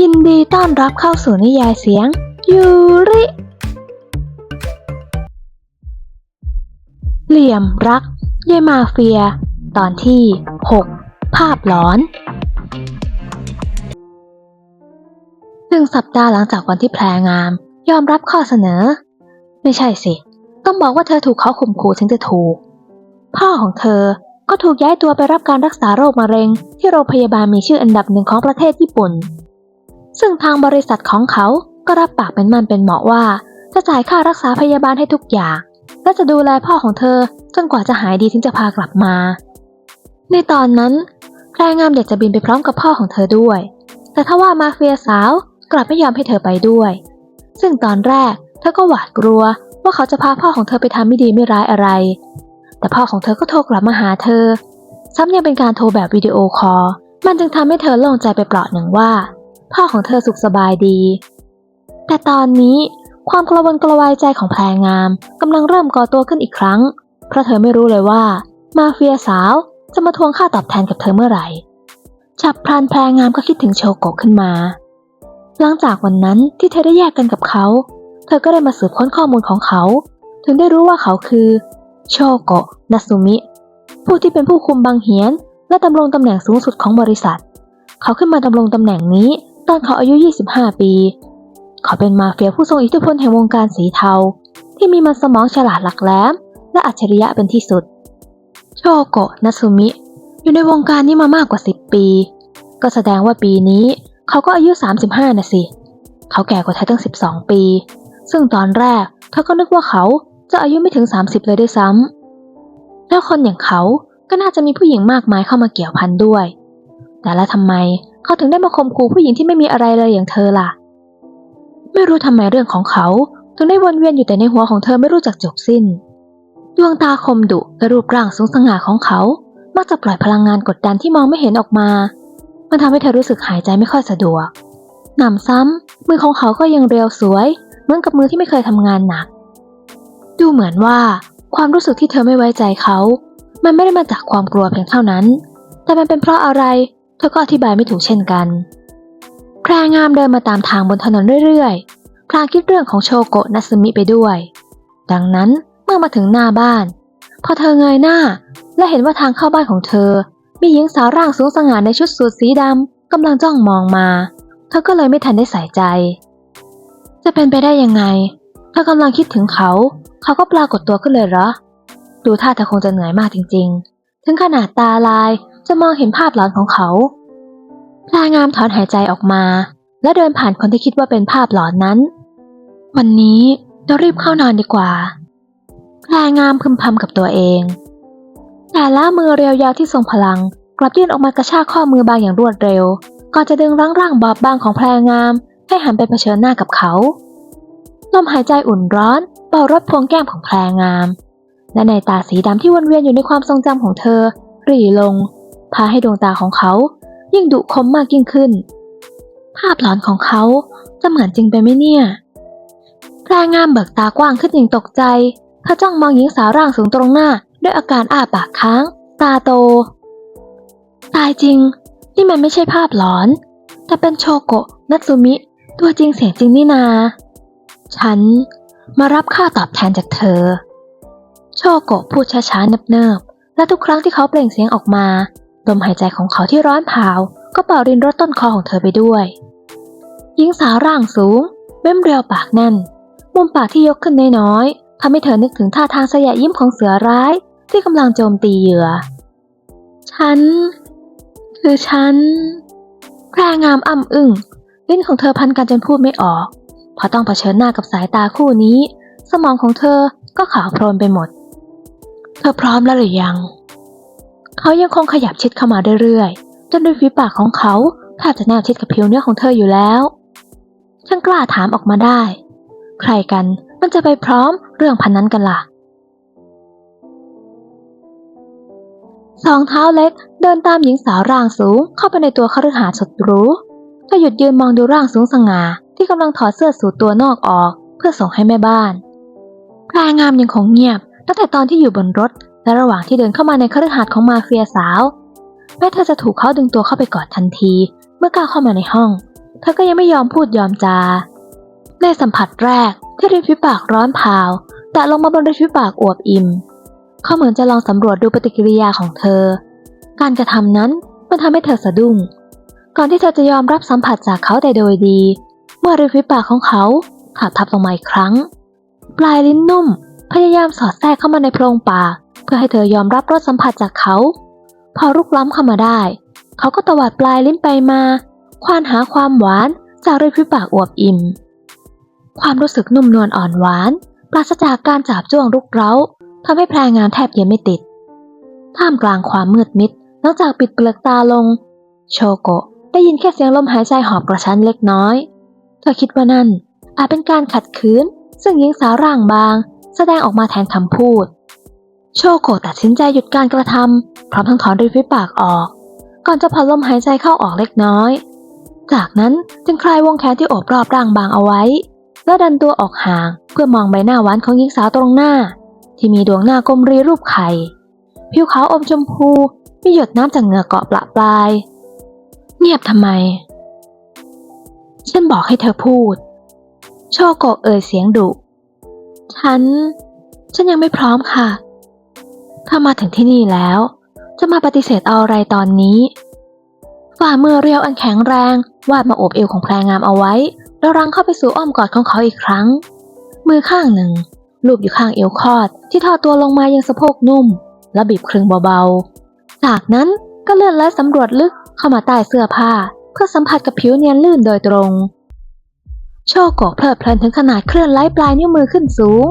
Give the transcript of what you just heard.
ยินดีต้อนรับเข้าสู่นิยายเสียง ยูริ เหลี่ยมรักเยายมาเฟีย ตอนที่ 6 ภาพหลอนหนึ่งสัปดาห์หลังจากวันที่แพรงาม ยอมรับข้อเสนอ ไม่ใช่สิ ต้องบอกว่าเธอถูกเขาข่มขู่ถึงจะถูก พ่อของเธอก็ถูกย้ายตัวไปรับการรักษาโรคมะเร็ง ที่โรงพยาบาลมีชื่ออันดับหนึ่งของประเทศญี่ปุ่น ซึ่งทางบริษัทของเขาก็รับปากเป็นมันเป็นเหมาะว่า จะจ่ายค่ารักษาพยาบาลให้ทุกอย่าง และจะดูแลพ่อของเธอจนกว่าจะหายดีถึงจะพากลับมา ในตอนนั้นแพรงามเด็กจะบินไปพร้อมกับพ่อของเธอด้วย แต่ถ้าว่ามาเฟียสาวกลับไม่ยอมให้เธอไปด้วย ซึ่งตอนแรกเธอก็หวาดกลัวว่าเขาจะพาพ่อของเธอไปทำไม่ดีไม่ร้ายอะไร แต่พ่อของเธอก็โทรกลับมาหาเธอ ซ้ำยังเป็นการโทรแบบวิดีโอคอล มันจึงทำให้เธอโล่งใจไปเปราะหนึ่งว่า พ่อของเธอสุขสบายดี แต่ตอนนี้ความกระวนกระวายใจของแพรงามกำลังเริ่มก่อตัวขึ้นอีกครั้ง เพราะเธอไม่รู้เลยว่า มาเฟียสาวจะมาทวงค่าตอบแทนกับเธอเมื่อไหร่ฉับพลันแพรงามก็คิดถึงโชโกขึ้นมา หลังจากวันนั้นที่เธอได้แยกกันกับเขา เธอก็ได้มาสืบค้นข้อมูลของเขา ถึงได้รู้ว่าเขาคือ โชโกนาซุมิ ผู้ที่เป็นผู้คุมบางเหียน และดำรงตำแหน่งสูงสุดของบริษัท เขาขึ้นมาดำรงตำแหน่งนี้ ตอนเขาอายุ 25 ปี เขาเป็นมาเฟียผู้ทรงอิทธิพลแห่งวงการสีเทา ที่มีมันสมองฉลาดหลักแหลม และอัจฉริยะเป็นที่สุด โชโกะนาซุมิ อยู่ในวงการนี้มามากกว่า 10 ปี ก็แสดงว่าปีนี้เขาก็อายุ 35 นะสิ เขาแก่กว่าเธอตั้ง 12 ปี ซึ่งตอนแรกเธอก็นึกว่าเขาจะอายุไม่ถึง 30 เลยด้วยซ้ำแล้วคนอย่างเขาก็น่าจะมีผู้หญิงมากมายเข้ามาเกี่ยวพันด้วย แต่แล้วทำไม เขาถึงได้มาข่มขู่ผู้หญิงที่ไม่มีอะไรเลยอย่างเธอล่ะ ไม่รู้ทำไมเรื่องของเขา ถึงได้วนเวียนอยู่แต่ในหัวของเธอไม่รู้จักจบสิ้น ดวงตาคมดุและรูปร่างสูงสง่าของเขามักจะปล่อยพลังงานกดดันที่มองไม่เห็นออกมา มันทำให้เธอรู้สึกหายใจไม่ค่อยสะดวกหนำซ้ำมือของเขาก็ยังเรียวสวย เหมือนกับมือที่ไม่เคยทำงานหนัก ดูเหมือนว่าความรู้สึกที่เธอไม่ไว้ใจเขา มันไม่ได้มาจากความกลัวเพียงเท่านั้น แต่มันเป็นเพราะอะไร ธอก็อธิบายไม่ถูกเช่นกัน แพรงามเดินมาตามทางบนถนนเรื่อยๆ พลางคิดเรื่องของโชโกะนัสมิไปด้วย ดังนั้นเมื่อมาถึงหน้าบ้าน พอเธอเงยหน้า และเห็นว่าทางเข้าบ้านของเธอ มีหญิงสาวร่างสูงสง่าในชุดสูทสีดำกำลังจ้องมองมา เธอก็เลยไม่ทันได้ใส่ใจ จะเป็นไปได้ยังไง เธอกำลังคิดถึงเขา เขาก็ปรากฏตัวขึ้นเลยเหรอ ดูท่าเธอคงจะเหนื่อยมากจริง ๆ ถึงขนาดตาลาย จะมองเห็นภาพหลอนของเขาพลางามถอนหายใจออกมา และเดินผ่านคนที่คิดว่าเป็นภาพหลอนนั้น วันนี้เรารีบเข้านอนดีกว่าพลางามพึมพำกับตัวเอง แต่ละมือเรียวยาวที่ทรงพลัง กลับยื่นออกมากระชากข้อมือบางอย่างรวดเร็ว ก่อนจะดึงร่างร่างบอบบางของแพรงาม ให้หันไปเผชิญหน้ากับเขาลมหายใจอุ่นร้อนเป่ารถพวงแก้มของแพรงาม และในตาสีดำที่วนเวียนอยู่ในความทรงจำของเธอ หรี่ลง พาให้ดวงตาของเขา ยิ่งดุคมมากยิ่งขึ้น ภาพหลอนของเขาจะเหมือนจริงไปไหมเนี่ยแพรงามเบิกตากว้างขึ้นอย่างตกใจเธอจ้องมองหญิงสาวร่างสูงตรงหน้า ด้วยอาการอ้าปากค้าง ตาโต ตายจริง นี่มันไม่ใช่ภาพหลอน แต่เป็นโชโกะนัตซุมิ ตัวจริงเสียงจริงนี่นา ฉันมารับค่าตอบแทนจากเธอ โชโกะพูดช้าๆเนิบๆและทุกครั้งที่เขาเปล่งเสียงออกมา ลมหายใจของเขาที่ร้อนเผาก็เป่ารินรถต้นคอของเธอไปด้วยหญิงสาวร่างสูงเบ้มเรียวปากแน่น มุมปากที่ยกขึ้นน้อยๆทำให้เธอนึกถึงท่าทางสยะยิ้มของเสือร้ายที่กำลังโจมตีเหยื่อ ฉัน คือฉันแพรงามอ่ำอึ้งลิ้นของเธอพันกันจนพูดไม่ออก พอต้องเผชิญหน้ากับสายตาคู่นี้ สมองของเธอก็ขาวโพลนไปหมด เธอพร้อมแล้วหรือยัง เขายังคงขยับชิดเข้ามาเรื่อยๆ จนด้วยฝีปากของเขาแทบจะแนบชิดกับผิวเนื้อของเธออยู่แล้ว ฉันกล้าถามออกมาได้ ใครกันมันจะไปพร้อมเรื่องพันนั้นกันล่ะ สองเท้าเล็กเดินตามหญิงสาวร่างสูงเข้าไปในตัวคฤหาสน์สุดหรูเธอหยุดยืนมองดูร่างสูงสง่าที่กำลังถอดเสื้อสูทตัวนอกออกเพื่อส่งให้แม่บ้านแพรงามยังคงเงียบตั้งแต่ตอนที่อยู่บนรถ และระหว่างที่เดินเข้ามาในคฤหาสน์ของมาเฟียสาว แม้เธอจะถูกเขาดึงตัวเข้าไปกอดทันที เมื่อก้าวเข้ามาในห้อง เธอก็ยังไม่ยอมพูดยอมจา ในสัมผัสแรกที่ริมฝีปากร้อนเผาแตะลงมาบนริมฝีปากอวบอิ่ม เขาเหมือนจะลองสำรวจดูปฏิกิริยาของเธอ การกระทำนั้นมันทำให้เธอสะดุ้ง ก่อนที่เธอจะยอมรับสัมผัสจากเขาแต่โดยดี เมื่อริมฝีปากของเขาขาทับลงมาอีกครั้ง ปลายลิ้นนุ่ม พยายามสอดแทรกเข้ามาในโพรงปาก เพื่อให้เธอยอมรับรสสัมผัสจากเขา พอรุกล้ำเข้ามาได้ เขาก็ตวัดปลายลิ้นไปมา ควานหาความหวานจากริมฝีปากอวบอิ่ม ความรู้สึกนุ่มนวลอ่อนหวาน ปราศจากการจับจ้วงรุกเร้าทำให้แพรงามแทบเย็นไม่ติด ท่ามกลางความมืดมิดหลังจากปิดเปลือกตาลง โชโกะได้ยินแค่เสียงลมหายใจหอบกระชั้นเล็กน้อย เธอคิดว่านั่นอาจเป็นการขัดขืน ซึ่งหญิงสาวร่างบาง แสดงออกมาแทนคำพูด โชโกตัดสินใจหยุดการกระทำพร้อมทั้งถอนริมฝีปากออก ก่อนจะผ่อนลมหายใจเข้าออกเล็กน้อย จากนั้นจึงคลายวงแขนที่โอบรอบร่างบางเอาไว้ แล้วดันตัวออกห่างเพื่อมองใบหน้าหวานของหญิงสาวตรงหน้า ที่มีดวงหน้ากลมรีรูปไข่ ผิวขาวอมชมพูมีหยดน้ำจากเหงื่อเกาะปละปลาย เงียบทำไม ฉันบอกให้เธอพูด โชโกเอ่ยเสียงดุฉัน ฉันยังไม่พร้อมค่ะ ถ้ามาถึงที่นี่แล้ว จะมาปฏิเสธเอาอะไรตอนนี้ ฝ่ามือเรียวอันแข็งแรง วาดมาโอบเอวของแพรงามเอาไว้ แล้วรั้งเข้าไปสู่อ้อมกอดของเขาอีกครั้ง มือข้างหนึ่งลูบอยู่ข้างเอวคอด ที่ทอดตัวลงมายังสะโพกนุ่ม และบีบครึงเบาๆ จากนั้นก็เลื่อนและสำรวจลึกเข้ามาใต้เสื้อผ้า เพื่อสัมผัสกับผิวเนียนลื่นโดยตรง โชโกะเพลิดเพลินถึงขนาดเคลื่อนไล้ปลายนิ้วมือขึ้นสูง